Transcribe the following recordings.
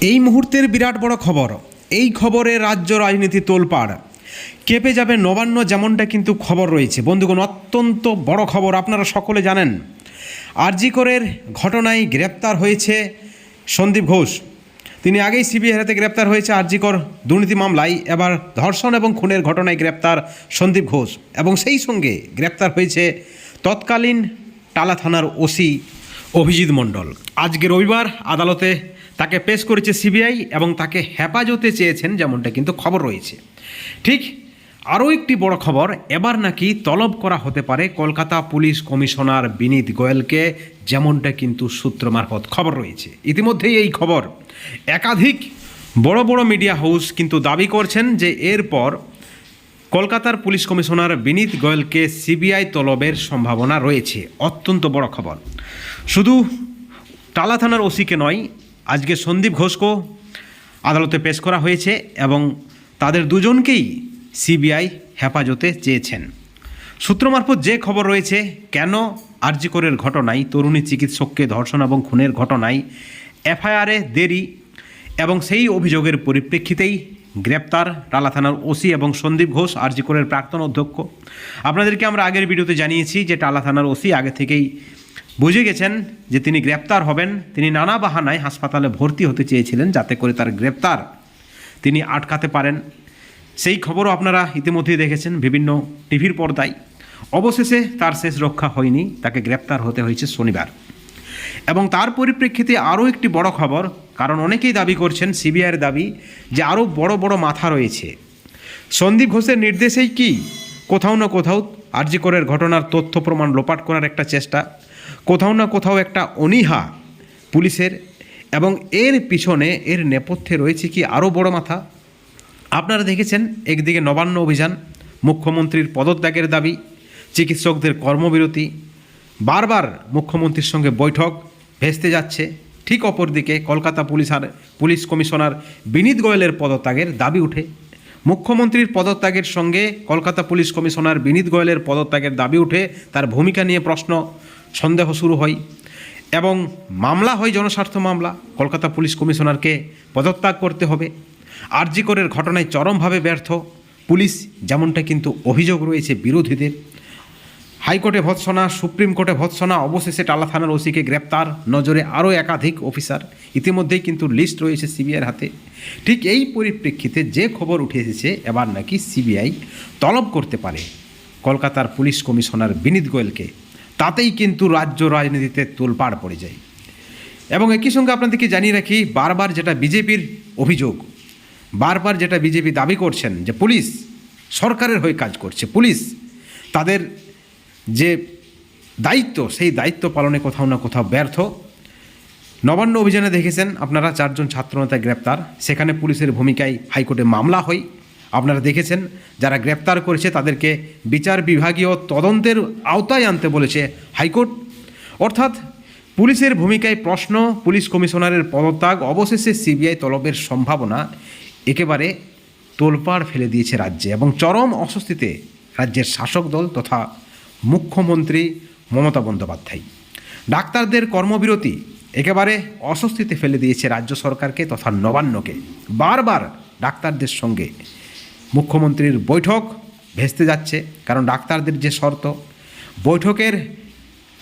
এই মুহূর্তের বিরাট বড় খবর, এই খবরে রাজ্য রাজনীতি তোলপাড়। কেঁপে যাবে নবান্ন যেমনটা কিন্তু খবর রয়েছে। বন্ধুগণ, অত্যন্ত বড় খবর, আপনারা সকলে জানেন। আরজিকরের ঘটনায় গ্রেপ্তার হয়েছে সন্দীপ ঘোষ। তিনি আগেই সিবিআই হাতে গ্রেপ্তার হয়েছে আরজিকর দুর্নীতি মামলায়। এবার ধর্ষণ এবং খুনের ঘটনায় গ্রেপ্তার সন্দীপ ঘোষ এবং সেই সঙ্গে গ্রেপ্তার হয়েছে তৎকালীন টালা থানার ওসি অভিজিৎ মণ্ডল। আজকে রবিবার আদালতে তাকে পেশ করেছে সিবিআই এবং তাকে হেফাজতে চেয়েছেন যেমনটা কিন্তু খবর রয়েছে। ঠিক আরও একটি বড় খবর, এবার নাকি তলব করা হতে পারে কলকাতা পুলিশ কমিশনার বিনীত গোয়েলকে, যেমনটা কিন্তু সূত্র মারফত খবর রয়েছে। ইতিমধ্যেই এই খবর। একাধিক বড় বড় মিডিয়া হাউস কিন্তু দাবি করছেন যে এরপর কলকাতার পুলিশ কমিশনার বিনীত গোয়েলকে সিবিআই তলবের সম্ভাবনা রয়েছে। অত্যন্ত বড় খবর। শুধু টালা থানার ওসিকে নয় আজকে সন্দীপ ঘোষকেও আদালতে পেশ করা হয়েছে এবং তাদের দুজনকেই সিবিআই হেফাজতে চেয়েছেন। সূত্র মারফত যে খবর রয়েছে, কেন আরজিকরের ঘটনায়, তরুণী চিকিৎসককে ধর্ষণ এবং খুনের ঘটনায় এফআইআরে দেরি এবং সেই অভিযোগের পরিপ্রেক্ষিতেই গ্রেপ্তার টালা থানার ওসি এবং সন্দীপ ঘোষ আরজিকরের প্রাক্তন অধ্যক্ষ। আপনাদেরকে আমরা আগের ভিডিওতে জানিয়েছি যে টালা থানার ওসি আগে থেকেই বুঝে গেছেন যে তিনি গ্রেপ্তার হবেন। তিনি নানা বাহানায় হাসপাতালে ভর্তি হতে চেয়েছিলেন যাতে করে তার গ্রেপ্তার তিনি আটকাতে পারেন। সেই খবরও আপনারা ইতিমধ্যেই দেখেছেন বিভিন্ন টিভির পর্দায়। অবশেষে তার শেষ রক্ষা হয়নি, তাকে গ্রেপ্তার হতে হয়েছে শনিবার। এবং তার পরিপ্রেক্ষিতে আরও একটি বড় খবর, কারণ অনেকেই দাবি করছেন সিবিআইয়ের দাবি যে আরও বড় বড় মাথা রয়েছে। সন্দীপ ঘোষের নির্দেশেই কি? কোথাও না কোথাও আরজিকরের ঘটনার তথ্য প্রমাণ লোপাট করার একটা চেষ্টা। কোথাও না কোথাও একটা অনীহা পুলিশের এবং এর পিছনে এর নেপথ্যে রয়েছে কি আরও বড় মাথা? আপনারা দেখেছেন একদিকে নবান্ন অভিযান, মুখ্যমন্ত্রীর পদত্যাগের দাবি, চিকিৎসকদের কর্মবিরতি, বারবার মুখ্যমন্ত্রীর সঙ্গে বৈঠক ভেস্তে যাচ্ছে, ঠিক অপরদিকে কলকাতা পুলিশ আর পুলিশ কমিশনার বিনীত গোয়েলের পদত্যাগের দাবি উঠে। মুখ্যমন্ত্রীর পদত্যাগের সঙ্গে কলকাতা পুলিশ কমিশনার বিনীত গোয়েলের পদত্যাগের দাবি উঠে, তার ভূমিকা নিয়ে প্রশ্ন। সন্দেহ শুরু হয় এবং মামলা হয় জনস্বার্থ মামলা। কলকাতা পুলিশ কমিশনারকে পদত্যাগ করতে হবে। আরজি করের ঘটনায় চরমভাবে ব্যর্থ। পুলিশ যেমনটা কিন্তু অভিযোগ রয়েছে বিরোধীদের। হাইকোর্টে ভৎসনা, সুপ্রিম কোর্টে ভৎসনা, অবশেষে টালা থানার ওসিকে গ্রেপ্তার, নজরে আরও একাধিক অফিসার। ইতিমধ্যেই কিন্তু লিস্ট রয়েছে সিবিআইয়ের হাতে। ঠিক এই পরিপ্রেক্ষিতে যে খবর উঠে এসেছে, এবার নাকি সিবিআই তলব করতে পারে। কলকাতার পুলিশ কমিশনার বিনীত গোয়েলকে তাতেই কিন্তু রাজ্য রাজনীতিতে তোলপাড় পড়ে যায়। এবং একই সঙ্গে আপনাদেরকে জানিয়ে রাখি, বারবার যেটা বিজেপির অভিযোগ, বারবার যেটা বিজেপি দাবি করছেন যে পুলিশ সরকারের হয়ে কাজ করছে, পুলিশ তাদের যে দায়িত্ব, সেই দায়িত্ব পালনে কোথাও না কোথাও ব্যর্থ। নবান্ন অভিযানে দেখেছেন আপনারা, চারজন ছাত্রনেতা গ্রেপ্তার। সেখানে পুলিশের ভূমিকায় হাইকোর্টে মামলা হয়। আপনারা দেখেছেন, যারা গ্রেপ্তার করেছে তাদেরকে বিচার বিভাগীয় তদন্তের আওতায় আনতে বলেছে হাইকোর্ট। অর্থাৎ পুলিশের ভূমিকায় প্রশ্ন, পুলিশ কমিশনারের পদত্যাগ, অবশেষে সিবিআই তলবের সম্ভাবনা একেবারে তোলপাড় ফেলে দিয়েছে রাজ্যে এবং চরম অস্বস্তিতে রাজ্যের শাসক দল তথা মুখ্যমন্ত্রী মমতা বন্দ্যোপাধ্যায়। ডাক্তারদের কর্মবিরতি একেবারে অস্বস্তিতে ফেলে দিয়েছে রাজ্য সরকারকে তথা নবান্নকে। বারবার ডাক্তারদের সঙ্গে মুখ্যমন্ত্রীর বৈঠক ভেস্তে যাচ্ছে, কারণ ডাক্তারদের যে শর্ত, বৈঠকের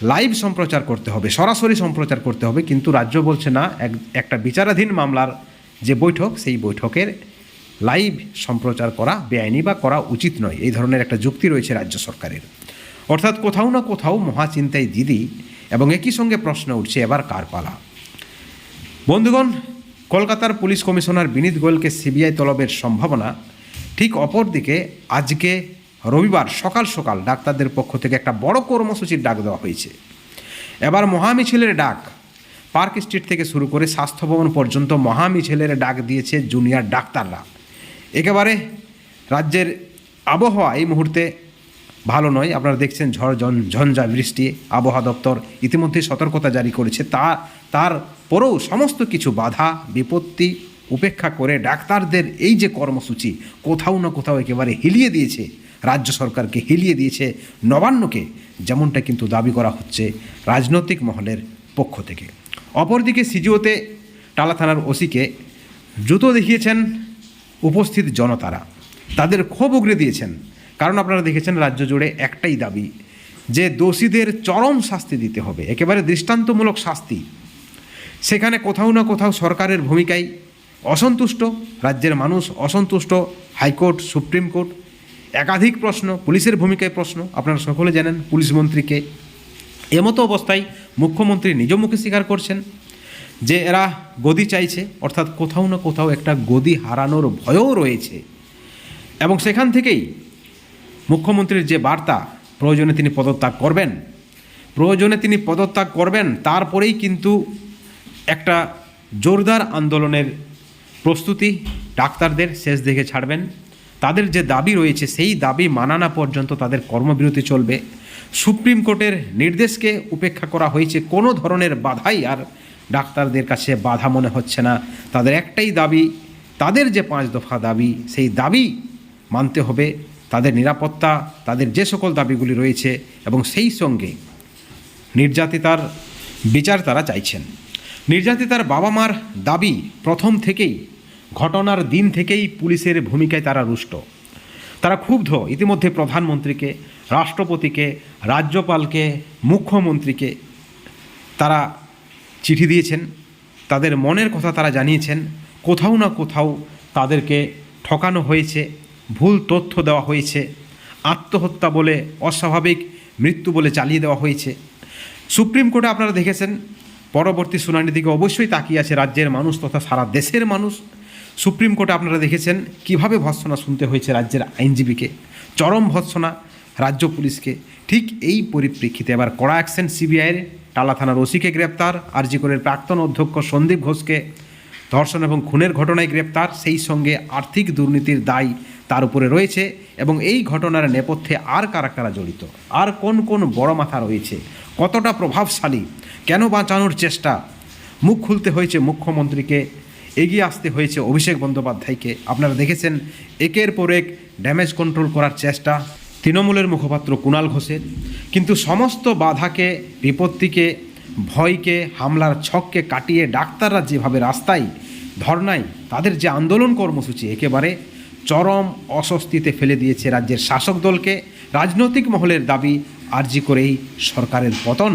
লাইভ সম্প্রচার করতে হবে, সরাসরি সম্প্রচার করতে হবে, কিন্তু রাজ্য বলছে না, এক, একটা বিচারাধীন মামলার যে বৈঠক, সেই বৈঠকের লাইভ সম্প্রচার করা বেআইনি বা করা উচিত নয়, এই ধরনের একটা যুক্তি রয়েছে রাজ্য সরকারের। অর্থাৎ কোথাও না কোথাও মহাচিন্তায় দিদি এবং একই সঙ্গে প্রশ্ন উঠছে, এবার কার পালা? বন্ধুগণ, কলকাতার পুলিশ কমিশনার বিনীত গোয়েলকে সিবিআই তলবের সম্ভাবনা ঠিক অপরদিকে আজকে রবিবার সকাল সকাল ডাক্তারদের পক্ষ থেকে একটা বড় কর্মসূচির ডাক দেওয়া হয়েছে। এবার মহামিছিলের ডাক। পার্ক স্ট্রিট থেকে শুরু করে স্বাস্থ্য ভবন পর্যন্ত মহামিছিলের ডাক দিয়েছে জুনিয়র ডাক্তাররা। একেবারে রাজ্যের আবহাওয়া এই মুহূর্তে ভালো নয়। আপনারা দেখছেন ঝড় ঝঞ্ঝা বৃষ্টি, আবহাওয়া দপ্তর ইতিমধ্যে সতর্কতা জারি করেছে। তা, তার পরেও সমস্ত কিছু বাধা, বিপত্তি উপেক্ষা করে ডাক্তারদের এই যে কর্মসূচি কোথাও না কোথাও একেবারে হিলিয়ে দিয়েছে, রাজ্য সরকারকে হিলিয়ে দিয়েছে নবান্নকে, যেমনটা কিন্তু দাবি করা হচ্ছে রাজনৈতিক মহলের পক্ষ থেকে। অপরদিকে সিজিওতে টালা থানার ওসিকে জুতো দেখিয়েছেন উপস্থিত জনতারা। তাদের ক্ষোভ উগরে দিয়েছেন। কারণ আপনারা দেখেছেন রাজ্য জুড়ে একটাই দাবি যে দোষীদের চরম শাস্তি দিতে হবে, একেবারে দৃষ্টান্তমূলক শাস্তি। সেখানে কোথাও না কোথাও সরকারের ভূমিকায় অসন্তুষ্ট, রাজ্যের মানুষ অসন্তুষ্ট, হাইকোর্ট, সুপ্রিম কোর্ট, একাধিক প্রশ্ন, পুলিশের ভূমিকায় প্রশ্ন, আপনারা সকলে জানেন পুলিশ মন্ত্রীকে। এমতো অবস্থায় মুখ্যমন্ত্রী নিজ মুখে স্বীকার করছেন যে এরা গদি চাইছে, অর্থাৎ কোথাও না কোথাও একটা গদি হারানোর ভয়ও রয়েছে। এবং সেখান থেকেই মুখ্যমন্ত্রীর যে বার্তা, প্রয়োজনে তিনি পদত্যাগ করবেন, প্রয়োজনে তিনি পদত্যাগ করবেন, তারপরেই কিন্তু একটা জোরদার আন্দোলনের প্রস্তুতি, ডাক্তারদের শেষ দেখে ছাড়বেন। তাদের যে দাবি রয়েছে, সেই দাবি মানানা পর্যন্ত তাদের কর্মবিরতি চলবে। সুপ্রিম কোর্টের নির্দেশকে উপেক্ষা করা হয়েছে, কোনো ধরনের বাধাই আর ডাক্তারদের কাছে বাধা মনে হচ্ছে না। তাদের একটাই দাবি, তাদের যে পাঁচ দফা দাবি, সেই দাবি মানতে হবে। তাদের নিরাপত্তা, তাদের যে সকল দাবিগুলি রয়েছে এবং সেই সঙ্গে নির্যাতিতার বিচার তারা চাইছেন। নির্যাতিতার বাবা মার দাবি প্রথম থেকেই ঘটনার দিন থেকেই পুলিশের ভূমিকায় তারা রুষ্ট। তারা ক্ষুব্ধ। ইতিমধ্যে প্রধানমন্ত্রীকে, রাষ্ট্রপতিকে, রাজ্যপালকে, মুখ্যমন্ত্রীকে তারা চিঠি দিয়েছেন। তাদের মনের কথা তারা জানিয়েছেন। কোথাও না কোথাও তাদেরকে ঠকানো হয়েছে, ভুল তথ্য দেওয়া হয়েছে, আত্মহত্যা বলে অস্বাভাবিক মৃত্যু বলে চালিয়ে দেওয়া হয়েছে। সুপ্রিম কোর্টে আপনারা দেখেছেন, পরবর্তী শুনানির দিকে অবশ্যই তাকিয়ে আছে রাজ্যের মানুষ তথা সারা দেশের মানুষ। সুপ্রিম কোর্টে আপনারা দেখেছেন কীভাবে ভৎসনা শুনতে হয়েছে রাজ্যের আইনজীবীকে। চরম ভৎসনা রাজ্য পুলিশকে। ঠিক এই পরিপ্রেক্ষিতে এবার কড়া অ্যাকশন সিবিআইয়ের, টালা থানার ওসিকে গ্রেপ্তার আরজিকরের প্রাক্তন অধ্যক্ষ সন্দীপ ঘোষকে। ধর্ষণ এবং খুনের ঘটনায় গ্রেপ্তার, সেই সঙ্গে আর্থিক দুর্নীতির দায় তার উপরে রয়েছে এবং এই ঘটনার নেপথ্যে আর কারা কারা জড়িত? আর কোন কোন বড় মাথা রয়েছে? কতটা প্রভাবশালী? কেন বাঁচানোর চেষ্টা? মুখ খুলতে হয়েছে মুখ্যমন্ত্রীকে। এগিয়ে আসতে হয়েছে অভিষেক বন্দ্যোপাধ্যায়কে। আপনারা দেখেছেন, একের পর এক ড্যামেজ কন্ট্রোল করার চেষ্টা তৃণমূলের মুখপাত্র কুণাল ঘোষের। কিন্তু সমস্ত বাধাকে, বিপত্তিকে, ভয়কে, হামলার ছককে কাটিয়ে ডাক্তাররা যেভাবে রাস্তায়, ধর্নায় তাদের যে আন্দোলন কর্মসূচি একেবারে চরম অস্বস্তিতে ফেলে দিয়েছে রাজ্যের শাসক দলকে, রাজনৈতিক মহলের দাবি, আর্জি করেই সরকারের পতন।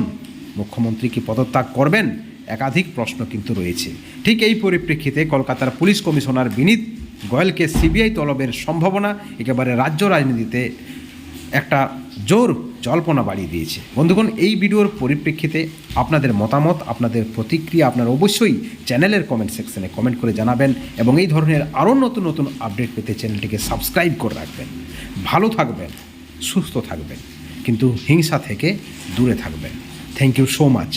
মুখ্যমন্ত্রী কি পদত্যাগ করবেন? একাধিক প্রশ্ন কিন্তু রয়েছে। ঠিক এই পরিপ্রেক্ষিতে কলকাতার পুলিশ কমিশনার বিনীত গোয়েলকে সিবিআই তলবের সম্ভাবনা একেবারে রাজ্য রাজনীতিতে একটা জোর জল্পনা বাড়িয়ে দিয়েছে। বন্ধুগণ, এই ভিডিওর পরিপ্রেক্ষিতে আপনাদের মতামত, আপনাদের প্রতিক্রিয়া আপনারা অবশ্যই চ্যানেলের কমেন্ট সেকশনে কমেন্ট করে জানাবেন এবং এই ধরনের আরও নতুন নতুন আপডেট পেতে চ্যানেলটিকে সাবস্ক্রাইব করে রাখবেন। ভালো থাকবেন, সুস্থ থাকবেন, কিন্তু হিংসা থেকে দূরে থাকবেন। Thank you so much